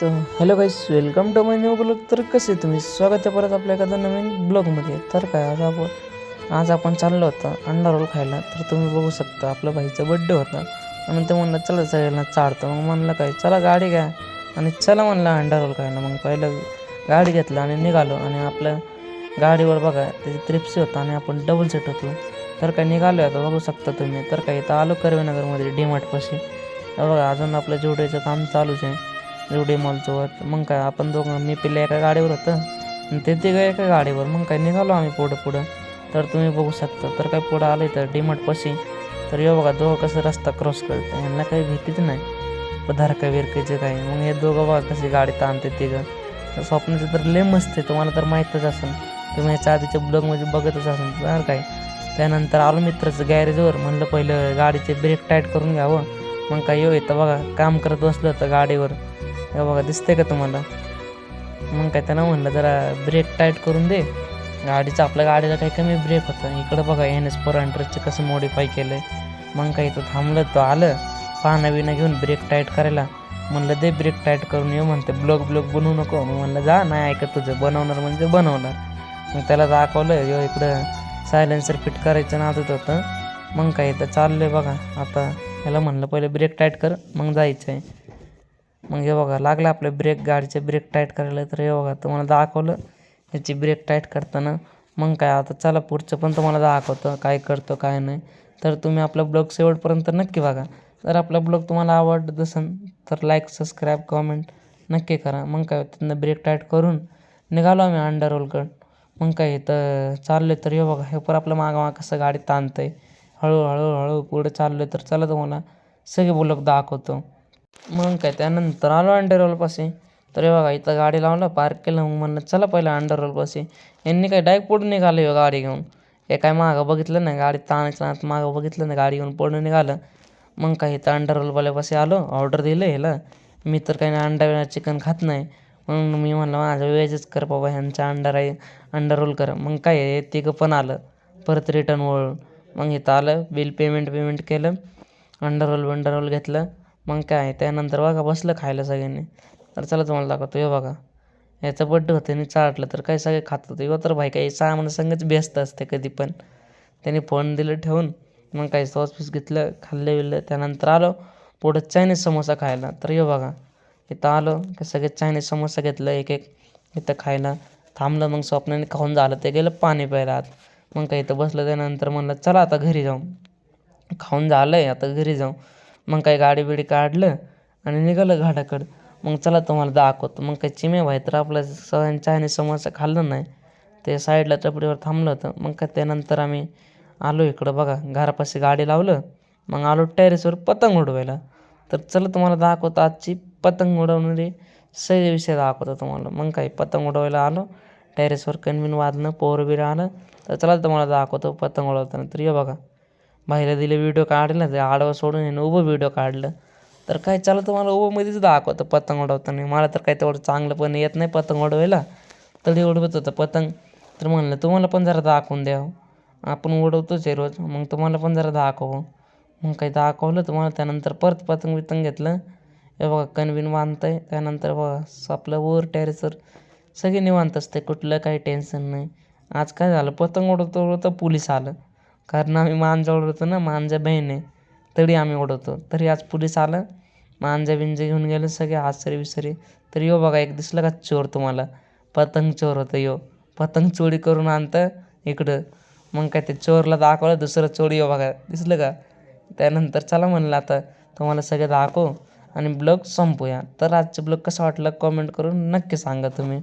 तर hello guys welcome to my new blog. तर कसे तुम्ही? स्वागत आहे परत आपल्या एखाद्या नवीन ब्लॉगमध्ये. तर काय आज आपण आज आपण चाललो होतं अंडा रोल खायला. तर तुम्ही बघू शकता आपल्या भाईचा बड्डे होता. आणि ते म्हणलं चला सगळ्यांना चालतं मग म्हणलं काय चला गाडी घ्या. आणि चला म्हणलं अंडा रोल खायला. मग पहिलं गाडी घेतलं आणि निघालो. आणि आपल्या गाडीवर बघा त्याची त्रिप्सी होता आणि आपण डबल सेट होतो. तर काय निघालो आता बघू शकता तुम्ही. तर काय इथं आलो कर्वेनगरमध्ये डीमार्टपाशी बघा अजून आपलं जोड्याचं काम चालूच आहे. जेवढे मॉलसोबत मग काय आपण दोघं मी पिल्ला एका गाडीवर होतं. आणि ते तिघं एका गाडीवर. मग काय निघालो आम्ही पुढं पुढं. तर तुम्ही बघू शकता. तर काय पुढं आलं तर डीमार्टपाशी तर हे बघा दोघं कसं रस्ता क्रॉस करतं यांना काही भीतीच नाही. पधारका विरकायचं काही मग हे दोघं बघा कशी गाडी ताणते तिघं. तर स्वप्नाचं तर लय मस्त आहे. तुम्हाला तर माहीतच असेल. तुम्ही याच्या आधीच्या ब्लॉगमध्ये बघतच असेल. बरं काय. त्यानंतर आलो मित्राचं गॅरेजवर म्हणलं पहिलं गाडीचे ब्रेक टाईट करून घ्यावं. मग काय येऊ येतं बघा काम करत बसलं होतं गाडीवर. हे बघा दिसतंय का तुम्हाला? मग काय त्यानं म्हणलं जरा ब्रेक टाईट करून दे. गाडीचं आपल्या गाडीला काही कमी ब्रेक होतं इकडं बघा एन एस फोर हंड्रेडचं कसं मॉडिफाय केलं आहे मग काय इथं थांबलं तो आलं. पानं बिना घेऊन ब्रेक टाईट करायला. म्हणलं दे ब्रेक टाईट करून येऊ म्हणते. ब्लॉक ब्लॉक बनवू नको. मग म्हणलं जा नाही ऐकत तुझं. बनवणार म्हणजे बनवणार. मग त्याला दाखवलं यो इकडं सायलेन्सर फिट करायचं नादत होतं मग काय इथं चाललं आहे बघा. आता ह्याला म्हणलं पहिले ब्रेक टाईट कर मग जायचं आहे मग हे बघा लागलं आपल्या ब्रेक गाडीचे ब्रेक टाईट करायला तर हे बघा तुम्हाला दाखवलं. याची ब्रेक टाईट करताना मग काय आता चला पुढचं पण तुम्हाला दाखवतं काय करतो काय नाही. तर तुम्ही आपला ब्लॉग शेवटपर्यंत नक्की बघा. जर आपला ब्लॉग तुम्हाला आवडत असेल तर लाईक सबस्क्राईब कॉमेंट नक्की करा. मग काय तिथनं ब्रेक टाईट करून निघालो आम्ही अंडर रोलकड मग काय तर चाललं तर हे बघा हे पर आपलं मागा मागं कसं गाडी ताणतं आहे हळूहळू हळू पुढे चाललो तर चला तुम्हाला सगळे ब्लॉग दाखवतो. मग काय त्यानंतर आलो अंडररोलपाशी तर हे बघा इथं गाडी लावलं पार्क केलं मग म्हणलं चला पहिलं अंडररोलपाशी यांनी काय डायरेक्ट पुढे निघालं हो गाडी घेऊन. हे काय मागं बघितलं नाही गाडी ताणायचं मागं बघितलं नाही गाडी घेऊन पुढे निघालं. मग काय इथं अंडररोलवाल्यापाशी आलो ऑर्डर दिलं ह्याला. मी तर काही अंडा चिकन खात नाही. म्हणून मी म्हणलं माझं वेजच कर बाबा ह्यांचा अंडा आहे अंडा रोल कर. मग काय आहे तिघं पण आलं परत रिटर्न वळून. मग इथं आलं बिल पेमेंट पेमेंट केलं अंडर रोल वंडर रोल घेतलं. मग काय त्यानंतर बघा बसलं खायला सगळ्यांनी. तर चला तुम्हाला दाखवतो हे बघा. याचा बड्डे होतं आणि चाटलं तर काही सगळे खात होते तर भाई काही सामान संगच व्यस्त असते कधी पण. त्यांनी फोन दिलं ठेवून मग काही सॉस पीस घेतलं खाल्लं बिल्लं. त्यानंतर आलो पुढं चायनीज समोसा खायला. तर हे बघा इथं आलो की सगळे चायनीज समोसा घेतलं एक एक. इथं खायला थांबलं मग स्वप्नाने खाऊन झालं ते गेलं पाणी प्यायला आत. मग काही इथं बसलं त्यानंतर म्हणलं चला आता घरी जाऊ. खाऊन झालं आहे आता घरी जाऊ. मग काही गाडी बिडी काढलं आणि निघालं घाटाकडं. मग चला तुम्हाला दाखवतो. मग काही चिमे भाई तर आपलं सगळ्यांनी चायनीज समोसा खाल्लं नाही. ते साईडला टपरीवर थांबलं होतं. मग काय त्यानंतर आम्ही आलो इकडं बघा. घरापाशी गाडी लावलं. मग आलो टेरेसवर पतंग उडवायला. तर चला तुम्हाला दाखवतो. आजची पतंग उडवणारी सगळे विषय दाखवतो तुम्हाला. मग काही पतंग उडवायला आलो. टेरेसवर कणबिन वाजणं पोरबीर आलं. तर चला तुम्हाला दाखवतो पतंग उडवताना. तर ये बघा. बाहेर दिले व्हिडिओ काढलं ते आडवं सोडून यानं उभं व्हिडिओ काढलं. तर काय चला तुम्हाला उभंमध्येच दाखवतं पतंग उडवताना. मला तर काय तेवढं चांगलं पण येत नाही पतंग उडवायला. तरी उडवत होतं पतंग. तर म्हणलं तुम्हाला पण जरा दाखवून द्यावं हो. आपण उडवतोच आहे रोज. मग तुम्हाला पण जरा दाखवू हो. मग काही दाखवलं तुम्हाला त्यानंतर परत पतंग बितंग घेतलं. हे बघा कणबिन आहे त्यानंतर बघा आपलं वर टेरेसवर सगळे निवांत असते कुठलं काही टेन्शन नाही. आज काय झालं? पतंग उडवतो उडवतो पोलीस आलं. कारण आम्ही मांजा होतो ना मांजा बहीण आहे तरी आम्ही ओढवतो. तरी आज पुलिस आलं मांजा बिंजा घेऊन गेलं सगळे आसरे विसरी तर यो बघा एक दिसलं का चोर तुम्हाला? पतंग चोर होतं यो. पतंग चोरी करून आणतं इकडं. मग काय ते चोरला दाखवलं दुसरं चोर यो बघा. दिसलं का? त्यानंतर चला म्हणलं आता तुम्हाला सगळे दाखवू आणि ब्लॉग संपूया. तर आजचं ब्लॉग कसं वाटलं कमेंट करून नक्की सांगा तुम्ही.